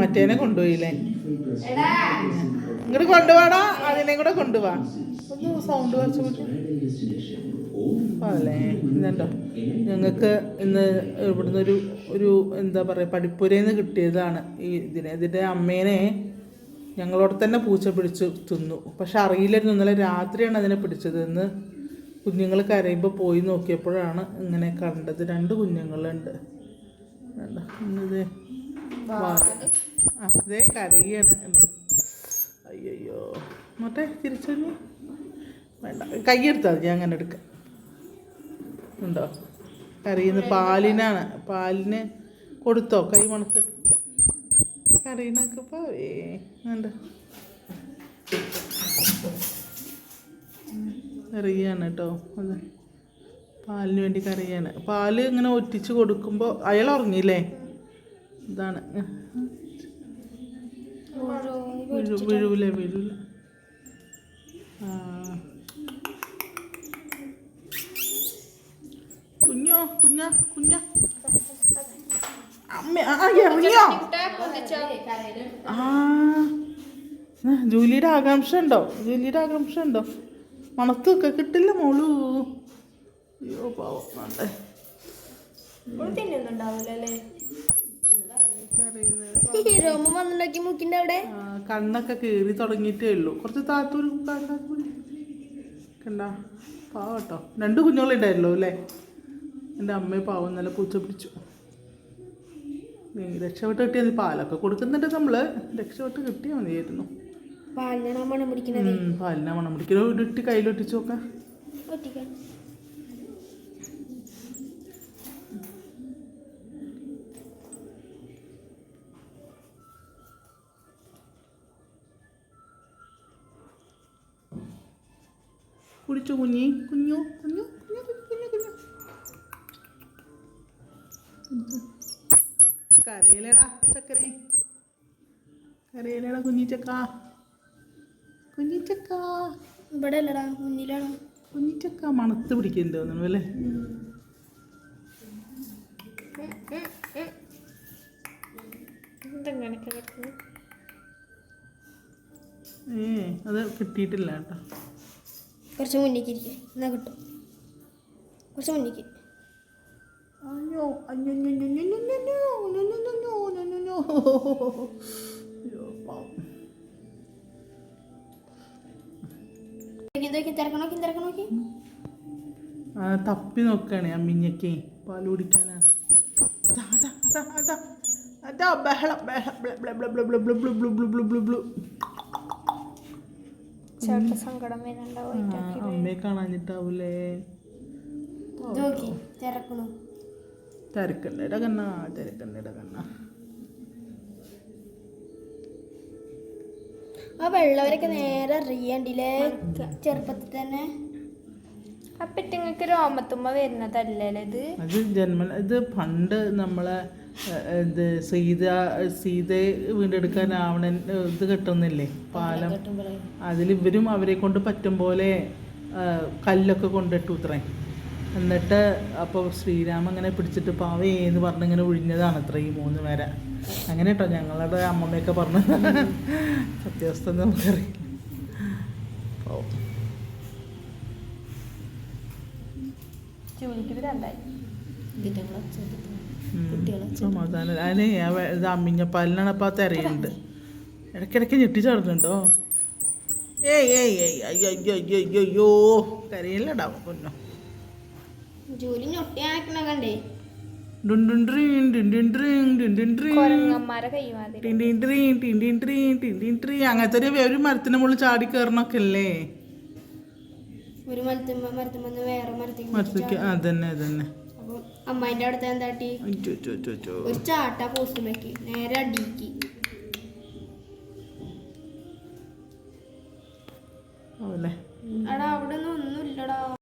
മറ്റേനെ കൊണ്ടുപോയില്ലേ? ഇങ്ങോട്ട് കൊണ്ടുപോടാ അതിനെ കൂടെ കൊണ്ടുപോവാ ഒന്ന് സൗണ്ട് കുറച്ച് അല്ലേ? ഇന്നുണ്ടോ ഞങ്ങൾക്ക് ഇന്ന് ഇവിടുന്ന് ഒരു ഒരു എന്താ പറയുക പഠിപ്പുരയിൽ നിന്ന് കിട്ടിയതാണ് ഈ ഇതിനെ. ഇതിന്റെ അമ്മേനെ ഞങ്ങളോട് തന്നെ പൂച്ച പിടിച്ച് തിന്നു. പക്ഷെ അറിയില്ലായിരുന്നു. ഇന്നലെ രാത്രിയാണ് അതിനെ പിടിച്ചത്. ഇന്ന് കുഞ്ഞുങ്ങൾ കരയുമ്പോൾ പോയി നോക്കിയപ്പോഴാണ് ഇങ്ങനെ കണ്ടത്. രണ്ട് കുഞ്ഞുങ്ങളുണ്ട്. ആ ഇതേ കരയാണ്. അയ്യോ മറ്റേ തിരിച്ചു വേണ്ട. കൈയെടുത്താൽ മതി ഞാൻ അങ്ങനെ എടുക്കാം. ഉണ്ടോ? കരയുന്ന പാലിനാണ്. പാലിന് കൊടുത്തോ? കൈ മണക്കിട്ട് കരയണൊക്കെ പാവേ. വേണ്ട. കരയാണ് കേട്ടോ. അത്. പാലിന് വേണ്ടി കറിയാണ്. പാൽ ഇങ്ങനെ ഒറ്റിച്ച് കൊടുക്കുമ്പോൾ അയാൾ ഉറങ്ങിയില്ലേ? ഇതാണ്. വീഴു വിഴുവില്ല വീഴൂല ആ. കുഞ്ഞോ കുഞ്ഞ കുഞ്ഞ. അമ്മ ആ, ജൂലിയുടെ ആകാംക്ഷ ഉണ്ടോ? ജൂലിയുടെ ആകാംക്ഷ ഉണ്ടോ? മണത്തൊക്കെ കിട്ടില്ല മോളു. അയ്യോ പാവം. വേണ്ടേ രോമ വന്നുണ്ടാക്കി മൂക്കിന്റെ അവിടെ? കണ്ണൊക്കെ കീറി തുടങ്ങിയിട്ടേ ഉള്ളൂ. കുറച്ച് താത്തൂർ കണ്ട? പാവം കേട്ടോ. രണ്ട് അല്ലേ? എന്റെ അമ്മയെ പാവം നല്ല പൂച്ച പിടിച്ചു. നീ രക്ഷപ്പെട്ട് കിട്ടിയാൽ മതി. പാലൊക്കെ കൊടുക്കുന്നുണ്ട് നമ്മൾ രക്ഷപ്പെട്ട് കിട്ടിയാൽ മതിയായിരുന്നു പാലിനാ മണം പിടിക്കുന്നത് ഉം, പാലിനാ മണം പിടിക്കുന്നത് ഇട്ട് കയ്യിലൊട്ടിച്ചു നോക്കാം. കുടിച്ചു കുഞ്ഞി? കുഞ്ഞു കുഞ്ഞു കുഞ്ഞു കുഞ്ഞു കുഞ്ഞു കുഞ്ഞു. കരയിലടാ ചക്കരേ. കരയിലടാ കുഞ്ഞിച്ചക്ക. കുഞ്ഞിച്ചക്ക. ഇവിടെ അല്ലടാ മുന്നിലാണ്. കുഞ്ഞിച്ചക്ക മണത്ത് പിടിക്കുന്നുണ്ട് തോന്നുന്നു അല്ലേ? ഏ അത് കിട്ടിയിട്ടില്ല കേട്ടോ. കുറച്ച് മുന്നേക്ക് ഇരിക്കുക എന്നാൽ കിട്ടും കുറച്ച് മുന്നേക്ക് അയ്യോ അയ്യോ ആ, തപ്പി നോക്കുകയാണ് അമ്മിഞ്ഞക്കേ പാൽ കുടിക്കാനാണ് അതാ അതാ അതാ അതാ അതാ ബഹളം ബഹളം ബ്ല ബ്ല ബ്ല ബ്ല ബ്ല ബ്ല ബ്ല ബ്ല ബ്ല ബ്ല ബ്ല ബ്ല. ചേട്ട സങ്കടം അമ്മയെ കാണാഞ്ഞിട്ടാവൂലേ? നോക്കി തിരക്കണു. തിരക്കണ്ടേട കണ്ണ തിരക്കണ്ടേട കണ്ണ. ആ വെള്ളവരൊക്കെ നേരെ അറിയണ്ടില്ലേ ചെറുപ്പത്തിൽ തന്നെ അപ്പറ്റങ്ങൾക്ക് രോമത്തുമ്മ വരുന്നതല്ലേ ഇത്? ജന്മ ഇത് പണ്ട് നമ്മളെ ഇത് സീത സീതയെ വീണ്ടെടുക്കാൻ രാവണൻ ഇത് കെട്ടുന്നില്ലേ? പാലം. അതിലിവരും അതിൽ ഇവരും അവരെ കൊണ്ട് പറ്റും പോലെ കല്ലൊക്കെ കൊണ്ടിട്ടു ഇത്രേ. എന്നിട്ട് അപ്പോൾ ശ്രീരാമൻ അങ്ങനെ പിടിച്ചിട്ട് പാവേ എന്ന് പറഞ്ഞ് ഇങ്ങനെ ഒഴിഞ്ഞതാണ് അത്ര ഈ മൂന്ന് പേരെ. അങ്ങനെ കേട്ടോ ഞങ്ങളുടെ അമ്മമ്മയൊക്കെ പറഞ്ഞു സത്യാവസ്ഥ നമുക്കറിയില്ല. ജോലിക്ക് രണ്ടായി. ഇതിറ്റങ്ങളെ സമാധാനം അതിന് തെരയുണ്ട്. ഇടയ്ക്കിടയ്ക്ക് ഞെട്ടി ചേർന്നുണ്ടോ ഏയ് ഏയ് ഏയ് അയ്യോ അയ്യോ അയ്യോ അയ്യോ അയ്യോ. കരയില്ലടാവും പൊന്നോ. ജോലി ഞൊട്ടി കണ്ടേ. അങ്ങനത്തെ ഒരു ഒരു മരത്തിന് മുകളിൽ ചാടി കയറണൊക്കെ അല്ലേ? മരത്തിക്ക് അതന്നെ അതന്നെ. അമ്മായിന്റെ അടുത്ത് എന്താട്ടി? ഒരു ചാട്ട പോസ്റ്റുമേക്ക് നേരെ അടിക്ക്. അവിടെ ഒന്നും ഇല്ലടാ